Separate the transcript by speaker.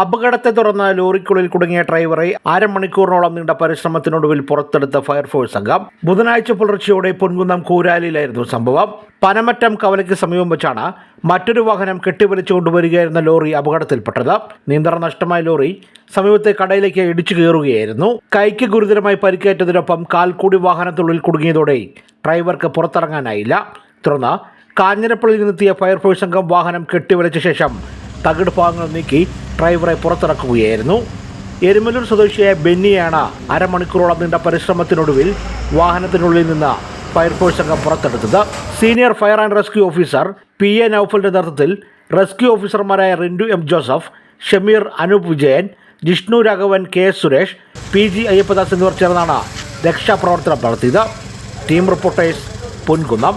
Speaker 1: അപകടത്തെ തുടർന്ന് ലോറിക്കുള്ളിൽ കുടുങ്ങിയ ഡ്രൈവറെ അരമണിക്കൂറിനോളം നീണ്ട പരിശ്രമത്തിനൊടുവിൽ പുറത്തെടുത്ത ഫയർഫോഴ്സ് സംഘം ബുധനാഴ്ച പുലർച്ചയോടെ പൊൻകുന്നം കൂരാലിയിലായിരുന്നു സംഭവം. പനമറ്റം കവലയ്ക്ക് സമീപം വെച്ചാണ് മറ്റൊരു വാഹനം കെട്ടിവലിച്ചു കൊണ്ടുവരികയായിരുന്ന ലോറി അപകടത്തിൽപ്പെട്ടത്. നിയന്ത്രണം നഷ്ടമായ ലോറി സമീപത്തെ കടയിലേക്ക് ഇടിച്ചു കയറുകയായിരുന്നു. കൈക്ക് ഗുരുതരമായി പരിക്കേറ്റതിനൊപ്പം കാൽ കൂടി വാഹനത്തിനുള്ളിൽ കുടുങ്ങിയതോടെ ഡ്രൈവർക്ക് പുറത്തിറങ്ങാനായില്ല. തുടർന്ന് കാഞ്ഞിരപ്പള്ളിയിൽ നിന്നെത്തിയ ഫയർഫോഴ്സ് സംഘം വാഹനം കെട്ടിവലിച്ച ശേഷം തകിട് ഭാഗങ്ങൾ നീക്കി ഡ്രൈവറെ പുറത്തിറക്കുകയായിരുന്നു. എരുമലൂർ സ്വദേശിയായ ബെന്നിയാണ് അരമണിക്കൂറോളം നീണ്ട പരിശ്രമത്തിനൊടുവിൽ വാഹനത്തിനുള്ളിൽ നിന്ന് ഫയർഫോഴ്സ് സംഘം പുറത്തെടുത്തത്. Senior fire and rescue officer P A നൌഫലിന്റെ നേതൃത്വത്തിൽ റെസ്ക്യൂ ഓഫീസർമാരായ Rindu M Joseph Shameer Anoop Vijayan Jishnu Raghavan K S Suresh P G Ayyappadas എന്നിവർ ചേർന്നാണ് രക്ഷാപ്രവർത്തനം നടത്തിയത്. Team reporters Ponkunnam.